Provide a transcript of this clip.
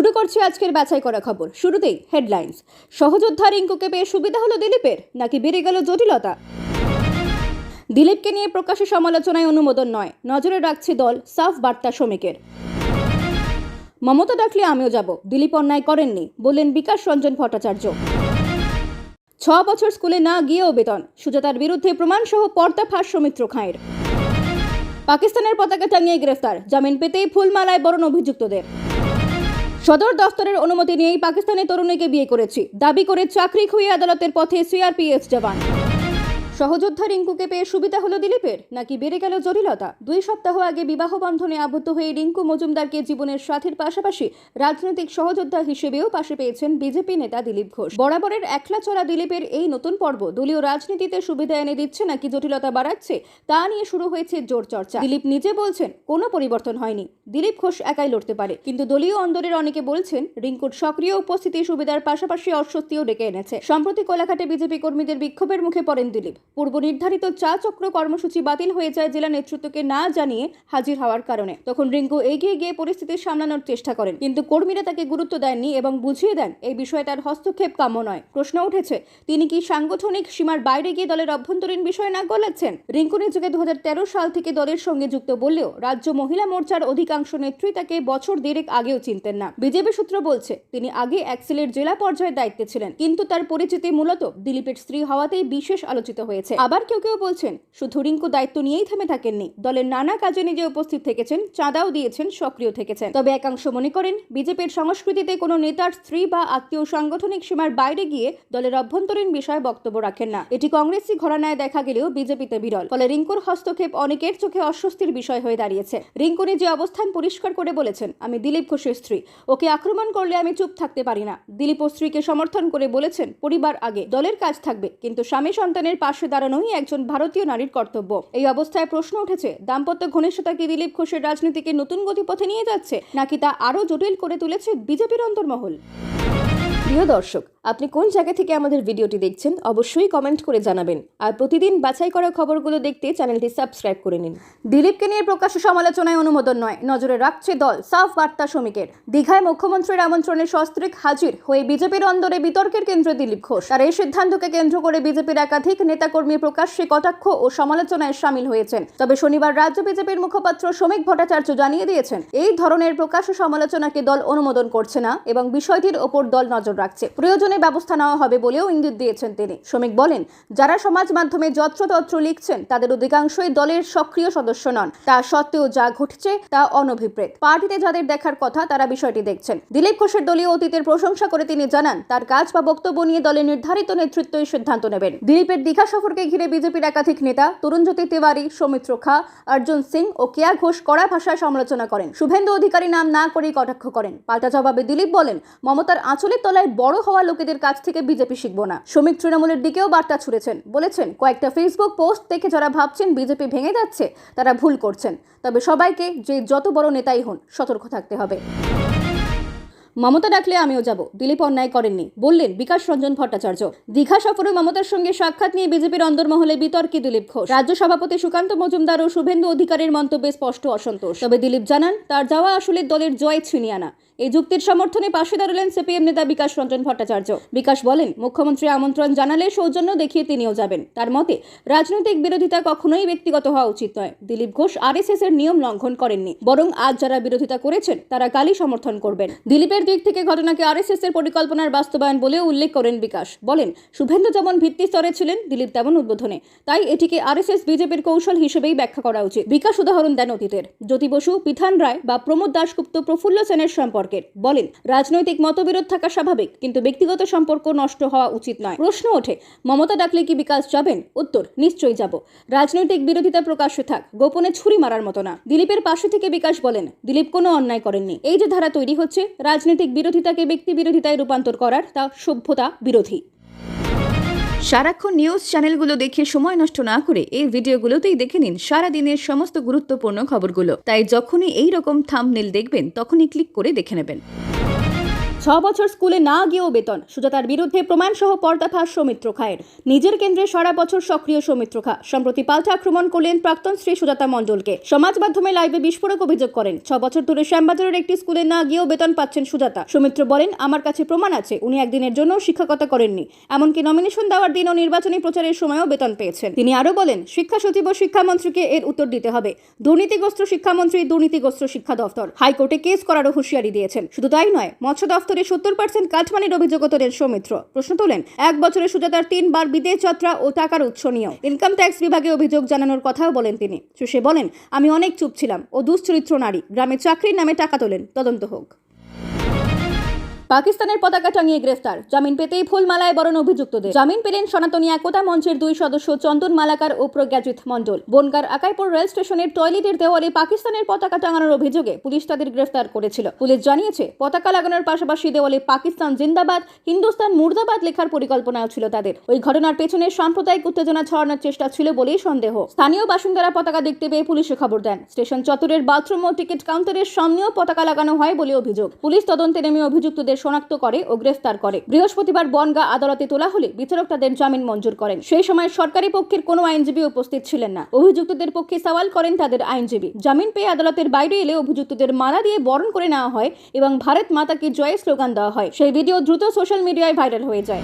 শুরু করছি আজকের বাছাই করা খবর। শুরুতেই হেডলাইন্স সহযোদ্ধা রিঙ্কুকে পেয়ে সুবিধা হলো দিলীপের, নাকি বেড়ে গেল জটিলতা? দিলীপকে নিয়ে প্রকাশ্যে সমালোচনায় অনুমোদন নয়। নজরে রাখছে দল, সাফ বার্তা শ্রমিকের। মমতা ডাকলে আমিও যাব। দিলীপ অন্যায় করেননি, বললেন বিকাশ রঞ্জন ভট্টাচার্য। ছ বছর স্কুলে না গিয়েও বেতন। সুজাতার বিরুদ্ধে প্রমাণসহ পর্দা ফাঁস সৌমিত্র খাঁয়ের। পাকিস্তানের পতাকা টাঙিয়ে গ্রেফতার। জামিন পেতেই ফুলমালায় বরণ অভিযুক্তদের। সদর দফতরের অনুমতি নিয়েই পাকিস্তানি তরুণীকে বিয়ে করেছি। দাবি করে চাকরি খুইয়ে আদালতের পথে সিআরপিএফ জওয়ান। সহযোদ্ধা রিঙ্কুকে পেয়ে সুবিধা হলো দিলীপের, নাকি বেড়ে গেল জটিলতা? দুই সপ্তাহ আগে বিবাহ বন্ধনে আবদ্ধ হয়ে রিঙ্কু মজুমদারকে জীবনের সাথীর পাশাপাশি রাজনৈতিক সহযোদ্ধা হিসেবেও পাশে পেয়েছেন বিজেপি নেতা দিলীপ ঘোষ। বরাবরের একলা চলা দিলীপের এই নতুন পর্ব দলীয় রাজনীতিতে সুবিধা এনে দিচ্ছে নাকি জটিলতা বাড়াচ্ছে, তা নিয়ে শুরু হয়েছে জোর চর্চা। দিলীপ নিজে বলছেন, কোনো পরিবর্তন হয়নি। দিলীপ ঘোষ একাই লড়তে পারে। কিন্তু দলীয় অন্দরের অনেকে বলছেন, রিঙ্কুর সক্রিয় উপস্থিতি সুবিধার পাশাপাশি অস্বস্তিও ডেকে এনেছে। সম্প্রতি কোলাঘাটে বিজেপি কর্মীদের বিক্ষোভের মুখে পড়েন দিলীপ। পূর্ব নির্ধারিত চা চক্র কর্মসূচি বাতিল হয়ে যায় জেলা নেতৃত্বকে না জানিয়ে হাজির হওয়ার কারণে। তখন রিঙ্কু এগিয়ে গিয়ে পরিস্থিতি সামলানোর চেষ্টা করেন। কিন্তু কর্মীরা তাকে গুরুত্ব দেননি এবং বুঝিয়ে দেন, এই বিষয়ে তার হস্তক্ষেপ কাম্য নয়। প্রশ্ন উঠেছে, তিনি কি সাংগঠনিক সীমার বাইরে গিয়ে দলের অভ্যন্তরীণ বিষয় না গলাচ্ছেন? রিঙ্কু নিজেকে দু হাজার তেরো সাল থেকে দলের সঙ্গে যুক্ত বললেও, রাজ্য মহিলা মোর্চার অধিকাংশ নেত্রী তাকে বছর দেড়েক আগেও চিনতেন না। বিজেপি সূত্র বলছে, তিনি আগে অ্যাক্সেলের জেলা পর্যায়ে দায়িত্বে ছিলেন, কিন্তু তার পরিচিতি মূলত দিলীপের স্ত্রী হওয়াতেই বিশেষ আলোচিত হয়েছে। আবার কেউ কেউ বলছেন, শুধু রিঙ্কু দায়িত্ব নিয়েই থেমে থাকেননি। দলের নানা কাজে নিজে উপস্থিত থেকেছেন, চাঁদাও দিয়েছেন, সক্রিয় থেকেছেন। তবে একাংশ মনে করেন, বিজেপির সংস্কৃতিতে কোনো নেতার স্ত্রী বা আত্মীয় সাংগঠনিক সীমার বাইরে গিয়ে দলের অভ্যন্তরীণ বিষয়ে বক্তব্য রাখেন না। এটি কংগ্রেসি ঘরানায় দেখা গেলেও বিজেপিতে বিরল। ফলে রিঙ্কুর হস্তক্ষেপ অনেকের চোখে অস্বস্তির বিষয় হয়ে দাঁড়িয়েছে। রিঙ্কু নিজে অবস্থান পরিষ্কার করে বলেছেন, আমি দিলীপ ঘোষের স্ত্রী। ওকে আক্রমণ করলে আমি চুপ থাকতে পারি না। দিলীপ ও স্ত্রীকে সমর্থন করে বলেছেন, পরিবার আগে দলের কাজ থাকবে, কিন্তু স্বামী সন্তানের পাশে দাঁড়ানোই একজন ভারতীয় নারীর কর্তব্য। এই অবস্থায় প্রশ্ন উঠেছে, দাম্পত্য ঘনিষ্ঠতা কি দিলীপ ঘোষের রাজনীতিকে নতুন গতিপথে নিয়ে যাচ্ছে, নাকি তা আরও জটিল করে তুলেছে বিজেপির অন্তর্মহল? প্রিয় দর্শক, আপনি কোন জায়গা থেকে আমাদের ভিডিওটি দেখছেন অবশ্যই কমেন্ট করে জানাবেন। আর প্রতিদিন বাছাই করা খবরগুলো দেখতে চ্যানেলটি সাবস্ক্রাইব করে নিন। দিলীপকে নিয়ে প্রকাশ্য সমালোচনায় অনুমোদন নয়, নজরে রাখছে দল, সাফ বার্তা শ্রমিকের। দীঘায় মুখ্যমন্ত্রীর আমন্ত্রণে সস্ত্রিক হাজির হয়ে বিজেপির অন্দরে বিতর্কের কেন্দ্র দিলীপ ঘোষ। আর এই সিদ্ধান্তকে কেন্দ্র করে বিজেপির একাধিক নেতাকর্মী প্রকাশ্যে কটাক্ষ ও সমালোচনায় সামিল হয়েছেন। তবে শনিবার রাজ্য বিজেপির মুখপাত্র শ্রমিক ভট্টাচার্য জানিয়ে দিয়েছেন, এই ধরনের প্রকাশ্য সমালোচনাকে দল অনুমোদন করছে না এবং বিষয়টির ওপর দল নজর রাখছে। প্রয়োজনে ব্যবস্থা নেওয়া হবে বলেও ইঙ্গিত দিয়েছেন তিনি। শ্রমিক বলেন, যারা সমাজ মাধ্যমে যত্রতত্র লিখছেন, তাদের অধিকাংশই দলের সক্রিয় সদস্য নন। তা সত্ত্বেও যা ঘটছে, তা অনভিপ্রেত। পার্টিতে যাদের দেখার কথা, তারা বিষয়টি দেখছেন। দিলীপ ঘোষের দলীয় অতীতের প্রশংসা করে তিনি জানান, তার কাজ বা বক্তব্য নিয়ে দলের নির্ধারিত নেতৃত্বই সিদ্ধান্ত নেবেন। দিলীপের দীঘা সফরকে ঘিরে বিজেপির একাধিক নেতা, তরুণজ্যোতি তিওয়ারি, সৌমিত্র খা, অর্জুন সিং ও কেয়া ঘোষ কড়া ভাষায় সমালোচনা করেন। শুভেন্দু অধিকারী নাম না করেই কটাক্ষ করেন। পাল্টা জবাবে দিলীপ বলেন, মমতার আঁচলের তলায় বড় হওয়া লোকেদের কাছ থেকে বিজেপি শিখব না। শ্রমিক তৃণমূলের দিকেও বার্তা ছুড়েছেন। বলেছেন, কয়েকটা ফেসবুক পোস্ট দেখে যারা ভাবছেন বিজেপি ভেঙে যাচ্ছে, তারা ভুল করছেন। তবে সবাইকে যে যত বড় নেতাই হন, সতর্ক থাকতে হবে। মমতা ডাকলে আমিও যাব। দিলীপ অন্যায় করেননি, বললেন বিকাশ রঞ্জন ভট্টাচার্য। দীঘা সফরে মমতার সঙ্গে সাক্ষাৎ নিয়ে বিজেপির অন্দরমহলে বিতর্কে দিলীপ ঘোষ। রাজ্য সভাপতি সুকান্ত মজুমদার ও শুভেন্দু অধিকারের মন্তব্যে স্পষ্ট অসন্তোষ। তবে দিলীপ জানান, তার যাওয়া আসলে দলের জয় ছিনিয়ে আনা। এই যুক্তির সমর্থনে পাশে দাঁড়ালেন সিপিএম নেতা বিকাশ রঞ্জন ভট্টাচার্য। বিকাশ বলেন, মুখ্যমন্ত্রী আমন্ত্রণ জানালে সৌজন্য দেখিয়ে তিনিও যাবেন। তার মতে, রাজনৈতিক বিরোধিতা কখনোই ব্যক্তিগত হওয়া উচিত নয়। দিলীপ ঘোষ আরএসএস এর নিয়ম লঙ্ঘন করেননি, বরং আজ যারা বিরোধিতা করেছেন, তারা কালই সমর্থন করবেন। দিলীপের দিক থেকে ঘটনাকে আরএসএস এর পরিকল্পনার বাস্তবায়ন বলেও উল্লেখ করেন বিকাশ। বলেন, শুভেন্দু যেমন ভিত্তি স্তরে ছিলেন, দিলীপ তেমন উদ্বোধনে। তাই এটিকে আরএসএস বিজেপির কৌশল হিসেবেই ব্যাখ্যা করা উচিত। বিকাশ উদাহরণ দেন অতীতের। জ্যোতি বসু, পিথান রায় বা প্রমোদ দাশগুপ্ত প্রফুল্ল সেনের সম্পর্কের। বলেন, রাজনৈতিক মতবিরোধ থাকা স্বাভাবিক, কিন্তু ব্যক্তিগত সম্পর্ক নষ্ট হওয়া উচিত নয়। প্রশ্ন ওঠে, মমতা ডাকলে কি বিকাশ যাবেন? উত্তর, নিশ্চয়ই যাব। রাজনৈতিক বিরোধিতা প্রকাশ্যে থাক, গোপনে ছুরি মারার মতো না। দিলীপের পাশে থেকে বিকাশ বলেন, দিলীপ কোনো অন্যায় করেননি। এই যে ধারা তৈরি হচ্ছে রাজনৈতিক বিরোধিতাকে ব্যক্তি বিরোধিতায় রূপান্তর করার তা সভ্যতা বিরোধী। সারাক্ষণ নিউজ চ্যানেলগুলো দেখে সময় নষ্ট না করে এই ভিডিওগুলোতেই দেখে নিন সারাদিনের সমস্ত গুরুত্বপূর্ণ খবরগুলো। তাই যখনই এই রকম থামনেল দেখবেন, তখনই ক্লিক করে দেখে নেবেন। ছ বছর স্কুলে না গিয়েও বেতন। সুজাতার বিরুদ্ধে প্রমাণ সহ পর্দাফাঁস সৌমিত্র খায়ের। নিজের কেন্দ্রে সারা বছর সক্রিয় সৌমিত্র খা। সম্প্রতি পাল্টা আক্রমণ করলেন প্রাক্তন শ্রী সুজাতা মণ্ডলকে। সমাজ মাধ্যমে লাইভে বিস্ফোরক অভিযোগ করেন। ছ বছর ধরে শ্যামবাজারের একটি স্কুলে না গিয়েও বেতন পাচ্ছেন সুজাতা। সৌমিত্র বলেন, আমার কাছে প্রমাণ আছে। উনি একদিনের জন্য শিক্ষকতা করেননি। এমনকি নমিনেশন দেওয়ার দিন ও নির্বাচনী প্রচারের সময়ও বেতন পেয়েছেন। তিনি আরও বলেন, শিক্ষা সচিব ও শিক্ষামন্ত্রীকে এর উত্তর দিতে হবে। দুর্নীতিগ্রস্ত শিক্ষামন্ত্রী দুর্নীতিগ্রস্ত শিক্ষা দফতর। হাইকোর্টে কেস করারও হুঁশিয়ারি দিয়েছেন। শুধু তাই নয়, মৎস্য দফতরে সত্তর পার্সেন্ট কাঠমানির তোলেন সৌমিত্র। প্রশ্ন তোলেন, এক বছরে সুজাতার তিনবার বিদেশ যাত্রা ও টাকার উৎস নিয়েও। ইনকাম ট্যাক্স বিভাগে অভিযোগ জানানোর কথাও বলেন তিনি। সুশে বলেন, আমি অনেক চুপ ছিলাম ও দুশ্চরিত্র নারী, গ্রামে চাকরির নামে টাকা তোলেন, তদন্ত হোক। পাকিস্তানের পতাকা টাঙিয়ে গ্রেফতার। জামিন পেতেই ফুলমালায় বরণ অভিযুক্তদের। জামিন পেলেন সনাতনী একতা মঞ্চের দুই সদস্য চন্দন মালাকার ও প্রজ্ঞাজিৎ মণ্ডল। বনগার আকাইপুর রেল স্টেশনের টয়লেটের দেওয়ালে পাকিস্তানের পতাকা টাঙানোর অভিযোগে পুলিশ তাদের গ্রেফতার করেছিল। পুলিশ জানিয়েছে, পতাকা লাগানোর পাশাপাশি দেওয়ালে পাকিস্তান জিন্দাবাদ, হিন্দুস্তান মুর্দাবাদ লেখার পরিকল্পনাও ছিল তাদের। ওই ঘটনার পেছনে সাম্প্রদায়িক উত্তেজনা ছড়ানোর চেষ্টা ছিল বলেই সন্দেহ। স্থানীয় বাসিন্দারা পতাকা দেখতে পেয়ে পুলিশে খবর দেন। স্টেশন চত্বরের বাথরুম ও টিকিট কাউন্টারের সামনেও পতাকা লাগানো হয় বলে অভিযোগ। পুলিশ তদন্তে নেমে অভিযুক্তদের শনাক্ত করে ও গ্রেফতার করে। বৃহস্পতিবার বনগা আদালতে তোলা হলে বিচারক তাদের জামিন মঞ্জুর করেন। সেই সময় সরকারি পক্ষের কোনো আইনজীবী উপস্থিত ছিলেন না। অভিযুক্তদের পক্ষে সওয়াল করেন তাদের আইনজীবী। জামিন পেয়ে আদালতের বাইরে এলে অভিযুক্তদের মালা দিয়ে বরণ করে নেওয়া হয় এবং ভারত মাতাকে জয়ের স্লোগান দেওয়া হয়। সেই ভিডিও দ্রুত সোশ্যাল মিডিয়ায় ভাইরাল হয়ে যায়।